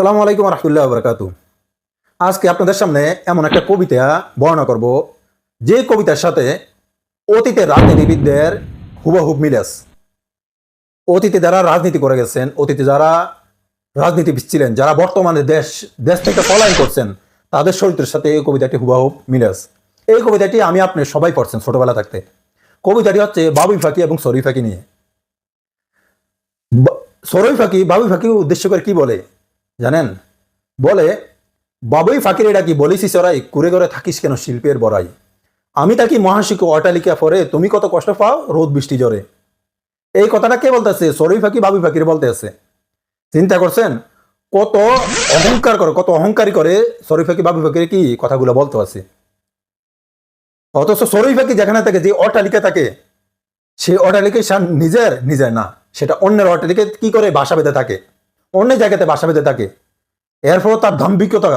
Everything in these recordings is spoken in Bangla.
আসসালামু আলাইকুম রহমতুল্লাহ বরকাতু আজকে আপনাদের সামনে এমন একটা কবিতা বর্ণনা করব, যে কবিতার সাথে অতীতের রাজনীতিবিদদের হুবহুব মিলেস অতীতে যারা রাজনীতি করে গেছেন, অতীতে যারা রাজনীতিবিদ ছিলেন, যারা বর্তমানে দেশ দেশ থেকে পলায়ন করছেন, তাদের চরিত্রের সাথে এই কবিতাটি হুবহুব মিলেস এই কবিতাটি আমি আপনি সবাই পড়ছেন ছোটবেলা থাকতে। কবিতাটি হচ্ছে বাবুই ফাঁকি এবং সরি ফাঁকি নিয়ে। সরই ফাঁকি বাবুই ফাঁকি উদ্দেশ্য করে কি বলে? জানেন? বলে, বাবুই ফাঁকির এটা কি বলিস চড়াই করে থাকিস কেন শিল্পের বড়াই? আমি তাকি মহাশিক অটালিকা পরে তুমি কত কষ্ট পাও রোদ বৃষ্টি জ্বরে? এই কথাটা কে বলতেছে? সরই ফাঁকি, বাবুই ফাঁকির বলতে আছে চিন্তা করছেন? কত অহংকার করে, কত অহংকারী করে সরই ফাঁকি, বাবুই ফাঁকির কি কথাগুলো বলতে আছে? অথচ সরই ফাঁকি যেখানে থাকে, যে অটালিকা থাকে, সেই অটালিকা নিজের নিজের না, সেটা অন্যের অটালিকে কি করে বাসা বেঁধে থাকে? অন্য জায়গাতে বাসা বেঁধে থাকে। এরপর তার দাম্ভিকতা,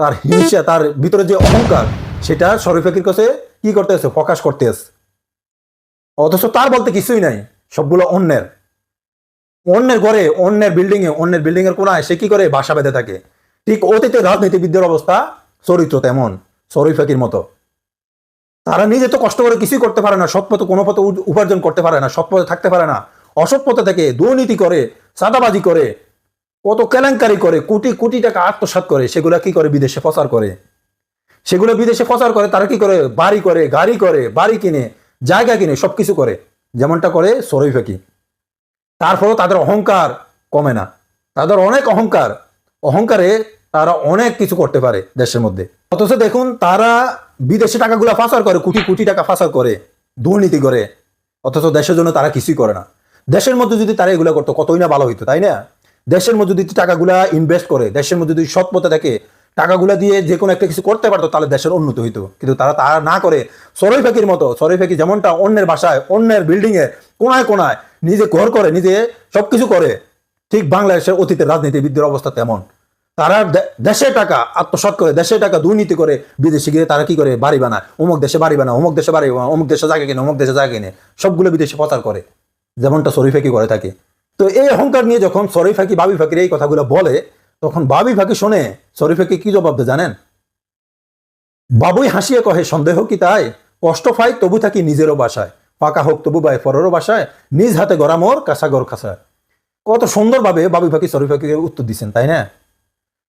তার হিংসা, তার ভিতরে যে অহংকার, সেটা শরীফেকির কাছে কি করতে করতেছে প্রকাশ করতে করতেছে অথচ তার বলতে কিছুই নাই, সবগুলো অন্যের। অন্যের ঘরে, অন্যের বিল্ডিং এ অন্যের বিল্ডিং এর কোনায় সে কি করে বাসা বেঁধে থাকে? ঠিক অতীতে রাজনীতিবিদদের অবস্থা, চরিত্র তেমন শরীফেকির মতো। তারা নিজে তো কষ্ট করে কিছুই করতে পারে না, সৎ পথে কোনো পথে উপার্জন করতে পারে না, সৎ পথে থাকতে পারে না, অসৎ পথে থেকে দুর্নীতি করে সাদাবাজি করে কত কেলেঙ্কারি করে, কোটি কোটি টাকা আত্মসাৎ করে, সেগুলা কি করে বিদেশে প্রচার করে? সেগুলো বিদেশে প্রচার করে, তারা কি করে? বাড়ি করে, গাড়ি করে, বাড়ি কিনে, জায়গা কিনে সব কিছু করে। যেমনটা করে সরই ফাঁকি। তারপরও তাদের অহংকার কমে না। তাদের অনেক অহংকার। অহংকারে তারা অনেক কিছু করতে পারে দেশের মধ্যে। অথচ দেখুন, তারা বিদেশে টাকাগুলো ফাঁসার করে, কোটি কোটি টাকা ফাঁসার করে, দুর্নীতি করে। অথচ দেশের জন্য তারা কিছুই করে না। দেশের মধ্যে যদি তারা এগুলো করতো, কতই না ভালো হইতো, তাই না? দেশের মধ্যে যদি টাকাগুলা ইনভেস্ট করে, দেশের মধ্যে যদি সৎ পথে থাকে, টাকাগুলা দিয়ে যে কোনো একটা কিছু করতে পারতো, তাহলে দেশের উন্নতি হইতো। কিন্তু তারা তা না করে সরই ফাঁকির মতো, সরই ফাঁকি যেমনটা অন্যের বাসায়, অন্যের বিল্ডিং এ কোনায় কোনায় নিজে ঘর করে, নিজে সবকিছু করে, ঠিক বাংলাদেশের অতীতের রাজনীতিবিদদের অবস্থা তেমন। তারা দে- দেশের টাকা আত্মসাৎ করে, দেশের টাকা দুর্নীতি করে বিদেশে গিয়ে তারা কি করে? বাড়ি বানায়। অমুক দেশে বাড়ি বানায়, অমুক দেশে বাড়ি বানায়, অমুক দেশে জায়গা কিনে, অমুক দেশে জায়গা কিনে। সবগুলো বিদেশে প্রচার করে, যেমনটা শরীফাকি করে থাকে। তো এই অহংকার নিয়ে যখন শরীফাকি বাবি ফাকির এই কথাগুলো বলে, তখন বাবি ফাঁকি শুনে শরীফাকি কি জবাব জানেন? বাবুই হাসিয়ে কহে, সন্দেহ কি তাই? কষ্ট পাই, তবু থাকি নিজেরও বাসায়। পাকা হোক, তবু বাই পরেরও বাসায়। নিজ হাতে গড়া মোর, কাঁচা গড় খাসায় কত সুন্দরভাবে বাবি ফাঁকি শরীফাকিকে উত্তর দিচ্ছেন তাই না?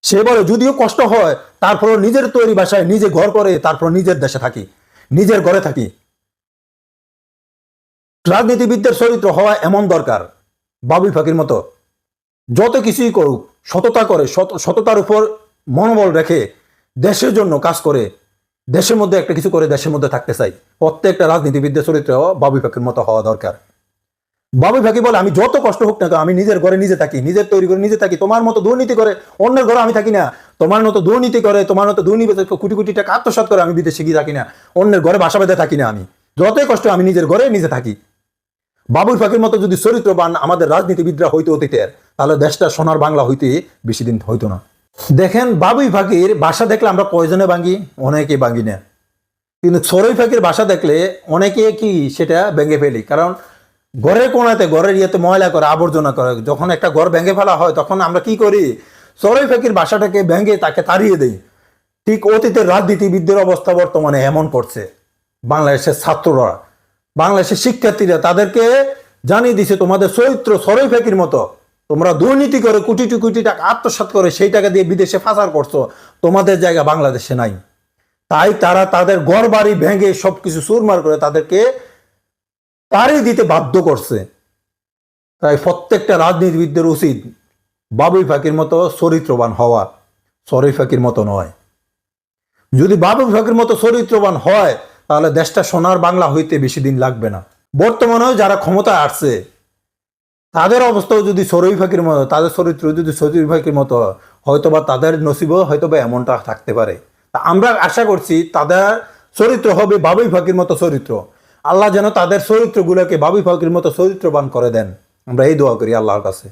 সে বলে, যদিও কষ্ট হয় তারপর নিজের তৈরি বাসায় নিজে ঘর করে তারপর নিজের দেশে থাকি, নিজের ঘরে থাকি। রাজনীতিবিদদের চরিত্র হওয়া এমন দরকার। বাবুই ফাঁকির মতো। যত কিছুই করুক, সততা করে সততার উপর মনোবল রেখে দেশের জন্য কাজ করে, দেশের মধ্যে একটা কিছু করে দেশের মধ্যে থাকতে চাই। প্রত্যেকটা রাজনীতিবিদদের চরিত্র বাবুই ফাঁকির মতো হওয়া দরকার। বাবুই ফাঁকি বলে, আমি যত কষ্ট হোক না আমি নিজের ঘরে নিজে থাকি, নিজের তৈরি করে নিজে থাকি। তোমার মতো দুর্নীতি করে অন্যের ঘরে আমি থাকি না। তোমার মতো দুর্নীতি করে, তোমার মতো দুর্নীতি কোটি কোটি টাকা আত্মসাৎ করে আমি বিদেশে গিয়ে থাকি না। অন্যের ঘরে বাসা বেঁধে থাকি না আমি। যতই কষ্ট আমি নিজের ঘরে নিজে থাকি। বাবুই ফাঁকির মতো যদি চরিত্রবান আমাদের রাজনীতিবিদরা হইতো অতীতের, তাহলে দেশটা সোনার বাংলা হইতে বেশি দিন হইতো না। দেখেন বাবুই ফাঁকির বাসা দেখলে আমরা কয়জনে ভাঙি অনেকে ভাঙি না। কিন্তু সরই ফাঁকির বাসা দেখলে অনেকে কি সেটা ভেঙে ফেলি। কারণ ঘরের কোনাতে, ঘরের ইয়েতে ময়লা করে, আবর্জনা করে, যখন একটা ঘর ভেঙে ফেলা হয়, তখন আমরা কি করি? সরই ফাঁকির বাসাটাকে ভেঙে তাকে তাড়িয়ে দেই। ঠিক অতীতের রাজনীতিবিদদের অবস্থা বর্তমানে এমন করছে। বাংলাদেশের ছাত্ররা। বাংলাদেশের শিক্ষার্থীরা তাদেরকে জানিয়ে দিছে, তোমাদের চরিত্র সরই ফাঁকির মতো। তোমরা দুর্নীতি করে কোটি কোটি টাকা আত্মসাৎ করে সেই টাকা দিয়ে বিদেশে ফাঁসার করছ। তোমাদের জায়গা বাংলাদেশে নাই। তাই তারা তাদের ঘর বাড়ি ভেঙে সবকিছু চুরমার করে তাদেরকে তারই দিতে বাধ্য করছে। তাই প্রত্যেকটা রাজনীতিবিদদের উচিত বাবুই ফাঁকির মতো চরিত্রবান হওয়া। সরই ফাঁকির মতো নয়। যদি বাবুই ফাঁকির মতো চরিত্রবান হয় তাহলে দেশটা সোনার বাংলা হইতে বেশি দিন লাগবে না। বর্তমানেও যারা ক্ষমতায় আসছে, তাদের অবস্থাও যদি সরই ফাঁকির মতো, তাদের চরিত্র যদি সরই ফাঁকির মতো, হয়তোবা তাদের নসিবও হয়তোবা এমনটা থাকতে পারে। তা আমরা আশা করছি তাদের চরিত্র হবে বাবুই ফাঁকির মতো চরিত্র। আল্লাহ যেন তাদের চরিত্রগুলোকে বাবুই ফাঁকির মতো চরিত্রবান করে দেন। আমরা এই দোয়া করি আল্লাহর কাছে।